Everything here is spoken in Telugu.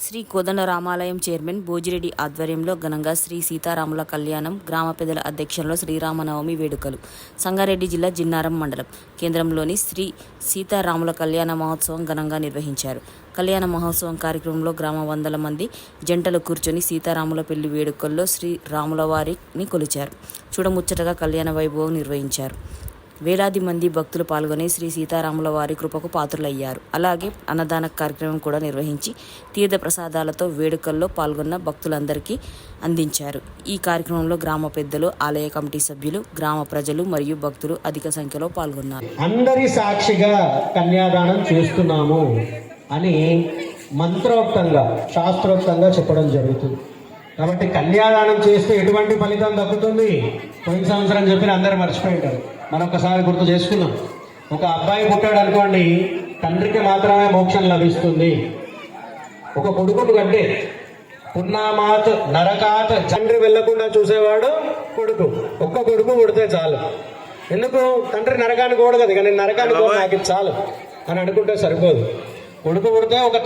శ్రీ కోదండరామాలయం చైర్మన్ భోజిరెడ్డి ఆధ్వర్యంలో ఘనంగా శ్రీ సీతారాముల కళ్యాణం గ్రామ పెద్దల అధ్యక్షంలో శ్రీరామనవమి వేడుకలు. సంగారెడ్డి జిల్లా జిన్నారం మండలం కేంద్రంలోని శ్రీ సీతారాముల కళ్యాణ మహోత్సవం ఘనంగా నిర్వహించారు. కళ్యాణ మహోత్సవం కార్యక్రమంలో గ్రామ వందల మంది జంటలు కూర్చొని సీతారాముల పెళ్ళి వేడుకల్లో శ్రీ రాముల వారిని కొలిచారు. చూడముచ్చటగా కళ్యాణ వైభవం నిర్వహించారు. వేలాది మంది భక్తులు పాల్గొని శ్రీ సీతారాముల వారి కృపకు పాత్రులయ్యారు. అలాగే అన్నదాన కార్యక్రమం కూడా నిర్వహించి తీర్థ ప్రసాదాలతో వేడుకల్లో పాల్గొన్న భక్తులందరికీ అందించారు. ఈ కార్యక్రమంలో గ్రామ పెద్దలు ఆలయ కమిటీ సభ్యులు గ్రామ ప్రజలు మరియు భక్తులు అధిక సంఖ్యలో పాల్గొన్నారు. అందరి సాక్షిగా కన్యాదానం చేస్తున్నాము అని మంత్రోక్తంగా శాస్త్రోక్తంగా చెప్పడం జరుగుతుంది. కాబట్టి కన్యాదానం చేస్తే ఎటువంటి ఫలితం దక్కుతుంది? పోయిన సంవత్సరం చెప్పిన అందరూ మర్చిపోయి ఉంటారు. మనం ఒకసారి గుర్తు చేసుకుందాం. ఒక అబ్బాయి పుట్టాడు అనుకోండి తండ్రికి మాత్రమే మోక్షం లభిస్తుంది. ఒక కొడుకును కంటే పున్నామాత్ నరకాత్ తండ్రి వెళ్ళకుండా చూసేవాడు కొడుకు. ఒక్క కొడుకు పుడితే చాలు. ఎందుకు? తండ్రి నరకానికి కూడా కదా నేను నరకానికి కూడా నాకు చాలు అని అనుకుంటే సరిపోదు. కొడుకు పుడితే ఒక